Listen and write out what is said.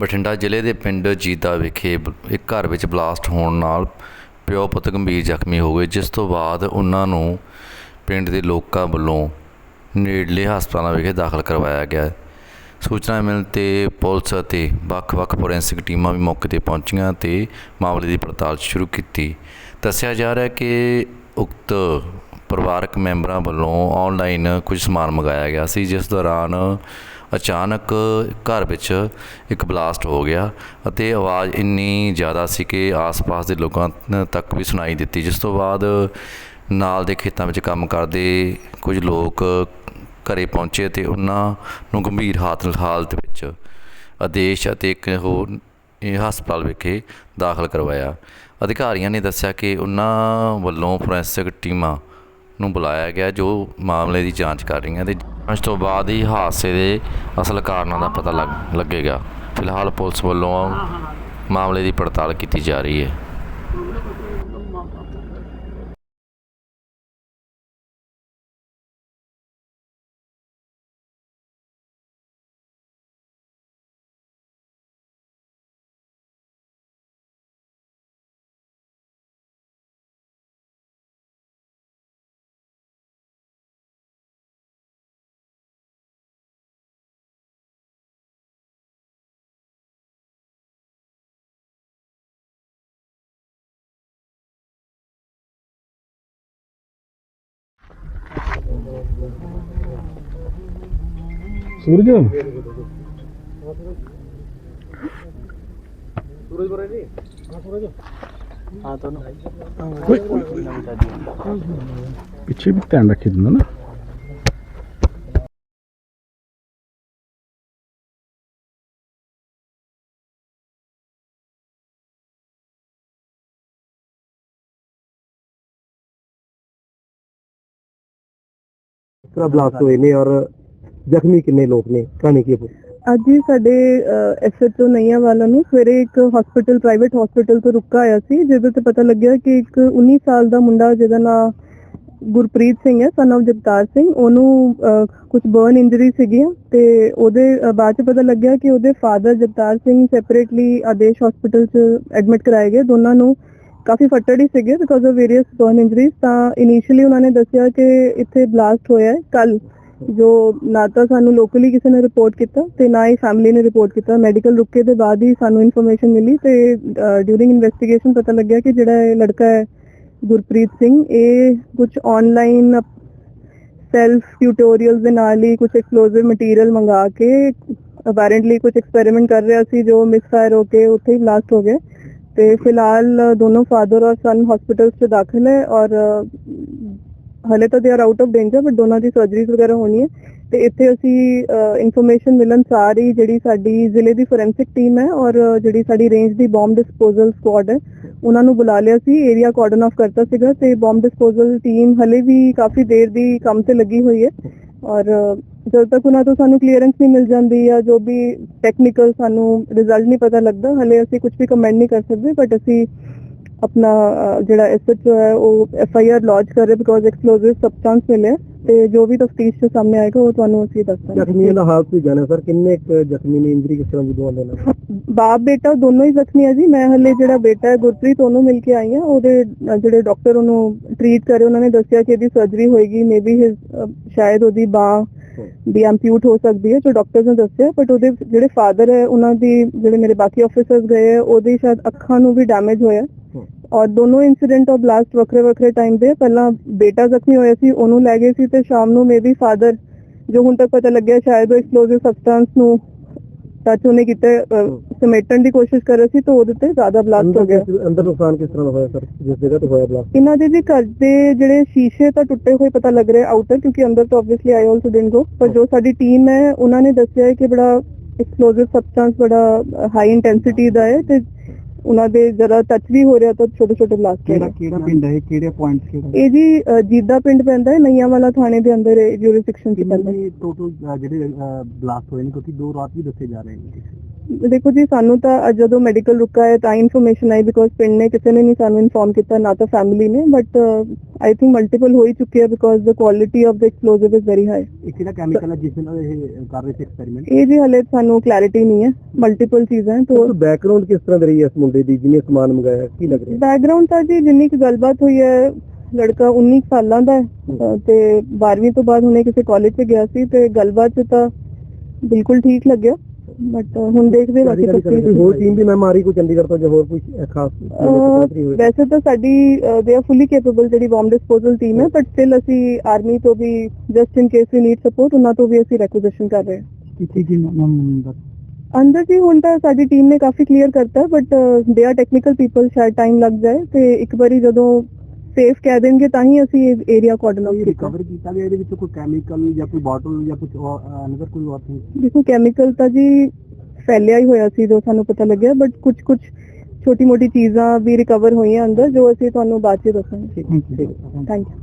ਬਠਿੰਡਾ ਜ਼ਿਲ੍ਹੇ ਦੇ ਪਿੰਡ ਜੀਦਾ ਵਿਖੇ ਇੱਕ ਘਰ ਵਿੱਚ ਬਲਾਸਟ ਹੋਣ ਨਾਲ ਪਿਓ ਪੁੱਤ ਗੰਭੀਰ ਜ਼ਖਮੀ ਹੋ ਗਏ, ਜਿਸ ਤੋਂ ਬਾਅਦ ਉਹਨਾਂ ਨੂੰ ਪਿੰਡ ਦੇ ਲੋਕਾਂ ਵੱਲੋਂ ਨੇੜਲੇ ਹਸਪਤਾਲਾਂ ਵਿਖੇ ਦਾਖਲ ਕਰਵਾਇਆ ਗਿਆ। ਸੂਚਨਾ ਮਿਲਣ ਤੇ ਪੁਲਿਸ ਅਤੇ ਵੱਖ-ਵੱਖ ਫੋਰੈਂਸਿਕ ਟੀਮਾਂ ਵੀ ਮੌਕੇ ਤੇ ਪਹੁੰਚੀਆਂ ਤੇ ਮਾਮਲੇ ਦੀ ਪੜਤਾਲ ਸ਼ੁਰੂ ਕੀਤੀ। ਦੱਸਿਆ ਜਾ ਰਿਹਾ ਹੈ ਕਿ ਉਕਤ ਪਰਿਵਾਰਕ ਮੈਂਬਰਾਂ ਵੱਲੋਂ ਆਨਲਾਈਨ ਕੁਝ ਸਮਾਨ ਮੰਗਾਇਆ ਗਿਆ ਸੀ, ਜਿਸ ਦੌਰਾਨ ਅਚਾਨਕ ਘਰ ਵਿੱਚ ਇੱਕ ਬਲਾਸਟ ਹੋ ਗਿਆ ਅਤੇ ਆਵਾਜ਼ ਇੰਨੀ ਜ਼ਿਆਦਾ ਸੀ ਕਿ ਆਸ-ਪਾਸ ਦੇ ਲੋਕਾਂ ਤੱਕ ਵੀ ਸੁਣਾਈ ਦਿੱਤੀ, ਜਿਸ ਤੋਂ ਬਾਅਦ ਨਾਲ ਦੇ ਖੇਤਾਂ ਵਿੱਚ ਕੰਮ ਕਰਦੇ ਕੁਝ ਲੋਕ ਘਰੇ ਪਹੁੰਚੇ ਤੇ ਉਹਨਾਂ ਨੂੰ ਗੰਭੀਰ ਹਾਲਤ ਹਾਲਤ ਵਿੱਚ ਆਦੇਸ਼ ਅਤੇ ਇੱਕ ਹੋਰ ਇਹ ਹਸਪਤਾਲ ਵਿਖੇ ਦਾਖਲ ਕਰਵਾਇਆ। ਅਧਿਕਾਰੀਆਂ ਨੇ ਦੱਸਿਆ ਕਿ ਉਹਨਾਂ ਵੱਲੋਂ ਫੋਰੈਂਸਿਕ ਟੀਮਾਂ ਨੂੰ ਬੁਲਾਇਆ ਗਿਆ ਜੋ ਮਾਮਲੇ ਦੀ ਜਾਂਚ ਕਰ ਰਹੀਆਂ ਤੇ ਜਾਂਚ ਤੋਂ ਬਾਅਦ ਹੀ ਹਾਦਸੇ ਦੇ ਅਸਲ ਕਾਰਨਾਂ ਦਾ ਪਤਾ ਲੱਗ ਲੱਗੇਗਾ। ਫਿਲਹਾਲ ਪੁਲਿਸ ਵੱਲੋਂ ਮਾਮਲੇ ਦੀ ਪੜਤਾਲ ਕੀਤੀ ਜਾ ਰਹੀ ਹੈ। സൂരജ് पीछे भी ध्यान रखी ना ਤਰ੍ਹਾਂ ਬਲਾਸਟ ਹੋਏ ਨੇ ਔਰ ਜ਼ਖਮੀ ਕਿੰਨੇ ਲੋਕ ਨੇ? ਕਹਾਣੀ ਕੀ ਹੈ ਅੱਜ ਹੀ ਸਾਡੇ ਐਸਐਚਓ ਨਈਆਂ ਵਾਲਾ ਨੂੰ ਸਵੇਰੇ ਇੱਕ ਹਸਪੀਟਲ ਪ੍ਰਾਈਵੇਟ ਹਸਪੀਟਲ ਤੋਂ ਰੁਕਾ ਆਇਆ ਸੀ, ਜਿਹਦੇ ਤੇ ਪਤਾ ਲੱਗਿਆ ਕਿ ਇੱਕ 19 ਸਾਲ ਦਾ ਮੁੰਡਾ ਜਿਹਦਾ ਨਾਮ ਗੁਰਪ੍ਰੀਤ ਸਿੰਘ ਹੈ ਸਨ of ਜਗਤਾਰ ਸਿੰਘ, ਉਹਨੂੰ ਕੁਝ ਬਰਨ ਇੰਜਰੀ ਸੀਗੀਆਂ ਤੇ ਉਹਦੇ ਬਾਅਦ ਚ ਪਤਾ ਲੱਗਿਆ ਕਿ ਉਹਦੇ father Jagtar Singh separately Adesh hospital ਚ ਐਡਮਿਟ ਕਰਾਏ ਗਏ, ਦੋਨਾਂ ਨੂੰ ਕਾਫੀ ਫੱਟੜ ਹੀ ਸੀਗੇ because of various burn injuries ਤਾਂ ਇਨੀਸ਼ੀਅਲੀ ਉਹਨਾਂ ਨੇ ਦੱਸਿਆ ਕਿ ਇੱਥੇ ਬਲਾਸਟ ਹੋਇਆ ਹੈ ਕੱਲ, ਜੋ ਨਾ ਤਾਂ ਸਾਨੂੰ ਲੋਕਲੀ ਕਿਸੇ ਨੇ ਰਿਪੋਰਟ ਕੀਤਾ ਤੇ ਨਾ ਹੀ ਫੈਮਿਲੀ ਨੇ ਰਿਪੋਰਟ ਕੀਤਾ। ਮੈਡੀਕਲ ਰੁਕੇ ਦੇ ਬਾਅਦ ਹੀ ਸਾਨੂੰ ਇਨਫੋਰਮੇਸ਼ਨ ਮਿਲੀ ਤੇ ਡਿਊਰਿੰਗ ਇਨਵੈਸਟੀਗੇਸ਼ਨ ਪਤਾ ਲੱਗਿਆ ਕਿ ਜਿਹੜਾ ਇਹ ਲੜਕਾ ਹੈ, ਗੁਰਪ੍ਰੀਤ ਸਿੰਘ, ਇਹ ਕੁਝ ਆਨਲਾਈਨ ਸੈਲਫ ਟਿਊਟੋਰੀਅਲਸ ਦੇ ਨਾਲ ਹੀ ਕੁਝ ਐਕਸਪਲੋਸਿਵ ਮਟੀਰੀਅਲ ਮੰਗਾ ਕੇ ਅਪੈਰੈਂਟਲੀ ਕੁਝ ਐਕਸਪੈਰੀਮੈਂਟ ਕਰ ਰਿਹਾ ਸੀ, ਜੋ ਮਿਸਫਾਇਰ ਹੋ ਕੇ ਉੱਥੇ ਹੀ ਬਲਾਸਟ ਹੋ ਗਿਆ। ਤੇ ਫਿਲਹਾਲ ਦੋਨੋਂ ਫਾਦਰ ਔਰ ਸਨ ਹਸਪੀਟਲਸ 'ਚ ਦਾਖਲ ਹੈ ਔਰ ਹਲੇ ਤਾਂ they are out of danger but ਦੋਨਾਂ ਦੀ ਸਰਜਰੀਜ਼ ਵਗੈਰਾ ਹੋਣੀ ਹੈ ਤੇ ਇੱਥੇ ਅਸੀਂ ਇਨਫੋਰਮੇਸ਼ਨ ਮਿਲਣ ਸਾਰੀ ਜਿਹੜੀ ਸਾਡੀ ਜ਼ਿਲ੍ਹੇ ਦੀ ਫੋਰੈਂਸਿਕ ਟੀਮ ਹੈ ਔਰ ਜਿਹੜੀ ਸਾਡੀ ਰੇਂਜ ਦੀ ਬੰਬ ਡਿਸਪੋਜ਼ਲ ਸਕੁਆਡ ਹੈ, ਉਹਨਾਂ ਨੂੰ ਬੁਲਾ ਲਿਆ ਸੀ। ਏਰੀਆ ਕਾਰਡਨ ਆਫ ਕਰਤਾ ਸੀਗਾ ਤੇ ਬੰਬ ਡਿਸਪੋਜ਼ਲ ਟੀਮ ਹਲੇ ਵੀ ਕਾਫੀ ਦੇਰ ਦੀ ਕੰਮ ਤੇ ਲੱਗੀ ਹੋਈ ਹੈ। ਔਰ, ਜਦੋਂ ਤੱਕ ਉਹਨਾਂ ਤੋਂ ਸਾਨੂੰ ਕਲੀਅਰੈਂਸ ਨਹੀਂ ਮਿਲ ਜਾਂਦੀ ਜਾਂ ਜੋ ਵੀ ਟੈਕਨੀਕਲ ਸਾਨੂੰ ਰਿਜ਼ਲਟ ਨਹੀਂ ਪਤਾ ਲੱਗਦਾ, ਹਲੇ ਅਸੀਂ ਕੁਝ ਵੀ ਕਮੈਂਟ ਨਹੀਂ ਕਰ ਸਕਦੇ ਬਟ ਅਸੀਂ ਆਪਣਾ ਜਿਹੜਾ ਐਸਐਚਓ ਹੈ ਉਹ ਐਫ ਆਈ ਆਰ ਲੌਂਚ ਕਰ ਰਹੇ ਬਿਕੋਜ਼ ਐਕਸਪਲੋਸਿਵ ਸਬਸਟੈਂਸ ਮਿਲਿਆ ਤੇ ਜੋ ਵੀ ਤਫਤੀਸ਼ ਚ ਸਾਹਮਣੇ ਆਏਗਾ ਉਹ ਤੁਹਾਨੂੰ ਅਸੀਂ ਦੱਸਾਂਗੇ ਜ਼ਖਮੀਆਂ ਦਾ ਹਾਲ ਤੁਸੀਂ ਜਾਣਿਆ ਸਰ? ਕਿੰਨੇ ਜ਼ਖਮੀ ਨੇ ਇੰਜਰੀ ਕਿਸ ਤਰ੍ਹਾਂ ਦੀ ਦਵਾਉਂਦੇ ਨੇ ਬਾਪ ਬੇਟਾ ਦੋਨੋਂ ਹੀ ਜ਼ਖਮੀ ਹੈ ਜੀ। ਮੈਂ ਹਲੇ ਜਿਹੜਾ ਬੇਟਾ ਹੈ ਗੁਰਪ੍ਰੀਤ ਉਹਨੂੰ ਮਿਲ ਕੇ ਆਈ ਹਾਂ। ਉਹਦੇ ਜਿਹੜੇ ਡਾਕਟਰ ਉਹਨੂੰ ਟ੍ਰੀਟ ਕਰੇ ਉਹਨਾਂ ਨੇ ਦੱਸਿਆ ਕਿ ਇਹਦੀ ਸਰਜਰੀ ਹੋਏਗੀ। ਮੇਬੀ ਹਿਸ ਸ਼ਾਇਦ ਉਹਦੀ ਬਾਹ ਵੀ ਐਮਪਿਊਟ ਹੋ ਸਕਦੀ ਹੈ ਜੋ ਡਾਕਟਰਸ ਨੇ ਦੱਸਿਆ। ਬਟ ਉਹਦੇ ਜਿਹੜੇ ਫਾਦਰ ਹੈ ਉਹਨਾਂ ਦੀ ਜਿਹੜੇ ਮੇਰੇ ਬਾਕੀ ਆਫੀਸਰਸ ਗਏ ਹੈ ਉਹਦੀ ਸ਼ਾਇਦ ਅੱਖਾਂ ਨੂੰ ਵੀ ਡੈਮੇਜ ਹੋਇਆ। ਔਰ ਦੋਨੋਂ ਇਨਸੀਡੈਂਟ ਆਫ ਬਲਾਸਟ ਵੱਖਰੇ ਵੱਖਰੇ ਟਾਈਮ ਦੇ। ਪਹਿਲਾਂ ਬੇਟਾ ਜ਼ਖਮੀ ਹੋਇਆ ਸੀ ਉਹਨੂੰ ਲੈ ਗਏ ਸੀ ਤੇ ਸ਼ਾਮ ਨੂੰ ਮੇਬੀ ਫਾਦਰ ਜੋ ਹੁਣ ਤੱਕ ਪਤਾ ਲੱਗਿਆ ਸ਼ਾਇਦ ਉਹ ਐਕਸਪਲੋਸਿਵ ਸਬਸਟੈਂਸ ਨੂੰ ਟੱਚ ਉਹਨੇ ਕੀਤਾ ਸਮੇਟਣ ਦੀ ਕੋਸ਼ਿਸ਼ ਕਰ ਰਿਹਾ ਸੀ ਤਾਂ ਉਹਦੇ ਤੇ ਜ਼ਿਆਦਾ ਬਲਾਸਟ ਹੋ ਗਿਆ। ਅੰਦਰ ਨੁਕਸਾਨ ਕਿਸ ਤਰ੍ਹਾਂ ਦਾ ਹੋਇਆ ਸਰ? ਜਿਸ ਜਗ੍ਹਾ ਤੇ ਹੋਇਆ ਬਲਾਸਟ ਇਹਨਾਂ ਦੇ ਜੀ ਘਰ ਦੇ ਜਿਹੜੇ ਸ਼ੀਸ਼ੇ ਤਾਂ ਟੁੱਟੇ ਹੋਏ ਪਤਾ ਲੱਗ ਰਿਹਾ ਆਊਟਰ ਕਿਉਂਕਿ ਅੰਦਰ ਤਾਂ obviously I also didn't go ਪਰ ਜੋ ਸਾਡੀ ਟੀਮ ਹੈ ਉਹਨਾਂ ਨੇ ਦੱਸਿਆ ਹੈ ਕਿ ਬੜਾ ਐਕਸਪਲੋਸਿਵ ਸਬਸਟੈਂਸ ਬੜਾ ਹਾਈ ਇੰਟੈਂਸਿਟੀ ਦਾ ਹੈ ਤੇ ਉਹਨਾਂ ਦੇ ਜਰਾ ਟੱਚ ਵੀ ਹੋ ਰਿਹਾ ਤਾਂ ਛੋਟੇ ਛੋਟੇ ਬਲਾਸਟ ਰਹੇ ਕਿਹੜਾ ਪਿੰਡ ਹੈ ਕਿਹੜੇ ਪੁਆਇੰਟਸ ਕਿਹੜਾ? ਇਹ ਜੀ ਜੀਦਾ ਪਿੰਡ ਪੈਂਦਾ ਹੈ ਨਈਆਂ ਵਾਲਾ ਥਾਣੇ ਦੇ ਅੰਦਰ ਜੂਰਿਸਡਿਕਸ਼ਨ ਚ ਪੈਂਦਾ ਹੈ। ਟੋਟਲ ਜਿਹੜੇ ਬਲਾਸਟ ਹੋਏ ਨੇ ਕਿਉਂਕਿ ਦੋ ਰਾਤ ਵੀ ਦੱਸੇ ਜਾ ਰਹੇ ਨੇ। ਦੇਖੋ ਜੀ ਸਾਨੂੰ ਤਾਂ ਜਦੋਂ ਮੈਡੀਕਲ ਰੁਕਾ ਹੈ ਤਾਂ ਇਨਫੋਰਮੇਸ਼ਨ ਆਈ ਬਿਕੋਜ਼ ਪਿੰਡ ਨੇ ਕਿਸੇ ਨੇ ਨਹੀਂ ਸਾਨੂੰ ਇਨਫੋਰਮ ਕੀਤਾ ਨਾ ਤਾਂ ਫੈਮਿਲੀ ਨੇ ਬਟ ਆਈ ਥਿੰਕ ਮਲਟੀਪਲ ਹੋ ਹੀ ਚੁੱਕੀ ਹੈ because the quality of the explosive is very high ਇਹ ਕਿਹੜਾ ਕੈਮੀਕਲ ਹੈ ਜਿਸ ਨਾਲ ਇਹ ਕਰ ਰਹੇ ਸੀ ਐਕਸਪੈਰੀਮੈਂਟ ਇਹ ਜੀ ਹਲੇ ਸਾਨੂੰ ਕਲੈਰਿਟੀ ਨਹੀਂ ਹੈ ਮਲਟੀਪਲ ਚੀਜ਼ਾਂ ਹੈ ਤੋਂ ਬੈਕਗ੍ਰਾਉਂਡ ਕਿਸ ਤਰ੍ਹਾਂ ਦਾ ਰਹੀ ਹੈ ਇਸ ਮੁੰਡੇ ਦੀ ਜਿਹਨੇ ਸਮਾਨ ਮੰਗਾਇਆ ਕੀ ਲੱਗ ਰਿਹਾ? ਬੈਕਗ੍ਰਾਉਂਡ ਤਾਂ ਜੀ ਜਿੰਨੀ ਕੁ ਗੱਲਬਾਤ ਹੋਈ ਹੈ ਲੜਕਾ 19 ਸਾਲਾਂ ਦਾ ਹੈ ਤੇ 12ਵੀਂ ਤੋਂ ਬਾਅਦ ਹੁਣੇ ਕਿਸੇ ਕਾਲਜ 'ਚ ਗਿਆ ਸੀ ਤੇ ਗੱਲਬਾਤ 'ਚ ਤਾਂ ਬਿਲਕੁਲ ਠੀਕ ਲੱਗਿਆ। ਬਟ ਹੁਣ ਦੇਖਦੇ ਬਾਕੀ ਕੋਈ ਤਸਵੀਰ ਹੋਰ ਟੀਮ ਵੀ ਮੈਂ ਮਾਰੀ ਕੋਈ ਚੰਡੀਗੜ੍ਹ ਤੋਂ ਜਾਂ ਹੋਰ ਕੋਈ ਖਾਸ ਵੈਸੇ ਤਾਂ ਸਾਡੀ ਦੇ ਆਰ ਫੁੱਲੀ ਕੈਪੇਬਲ ਜਿਹੜੀ ਬੰਬ ਡਿਸਪੋਜ਼ਲ ਟੀਮ ਹੈ ਬਟ ਸਟਿਲ ਅਸੀਂ ਆਰਮੀ ਤੋਂ ਵੀ just in case we need support ਉਹਨਾਂ ਤੋਂ ਵੀ ਅਸੀਂ ਰੈਕੁਜੀਸ਼ਨ ਕਰ ਰਹੇ ਹਾਂ। ਕਿਸੇ ਕੀ ਨਾਮ ਅੰਦਰ ਜੀ ਹੁਣ ਤਾਂ ਸਾਡੀ ਟੀਮ ਨੇ ਕਾਫੀ ਕਲੀਅਰ ਕਰਤਾ but they are technical people ਸ਼ਾਇਦ ਟਾਈਮ ਲੱਗ ਜਾਏ ਤੇ ਇੱਕ ਵਾਰੀ ਜਦੋਂ ਸੇਫ ਕਹਿ ਦੇਣਗੇ ਤਾਂ ਹੀ ਅਸੀਂ ਏਰੀਆ ਕੋਆਰਡਿਨੇਟ ਕੀਤਾ। ਰਿਕਵਰ ਕੀਤਾ ਗਿਆ ਇਹਦੇ ਵਿੱਚ ਕੋਈ ਕੈਮੀਕਲ ਜਾਂ ਕੋਈ ਬੋਟਲ ਜਾਂ ਕੁਝ ਅਨਦਰ ਕੋਈ ਹੋਰ ਥਿੰਗ ਦੇਖੋ ਕੈਮੀਕਲ ਤਾਂ ਜੀ ਫੈਲਿਆ ਹੀ ਹੋਇਆ ਸੀ ਜੋ ਸਾਨੂੰ ਪਤਾ ਲੱਗਿਆ ਬਟ ਕੁਝ ਕੁਝ ਛੋਟੀ ਮੋਟੀ ਚੀਜ਼ਾਂ ਵੀ ਰਿਕਵਰ ਹੋਈਆਂ ਅੰਦਰ ਜੋ ਅਸੀਂ ਤੁਹਾਨੂੰ ਬਾਅਦ ਚ ਦੱਸਾਂਗੇ। ਠੀਕ ਥੈਂਕ ਯੂ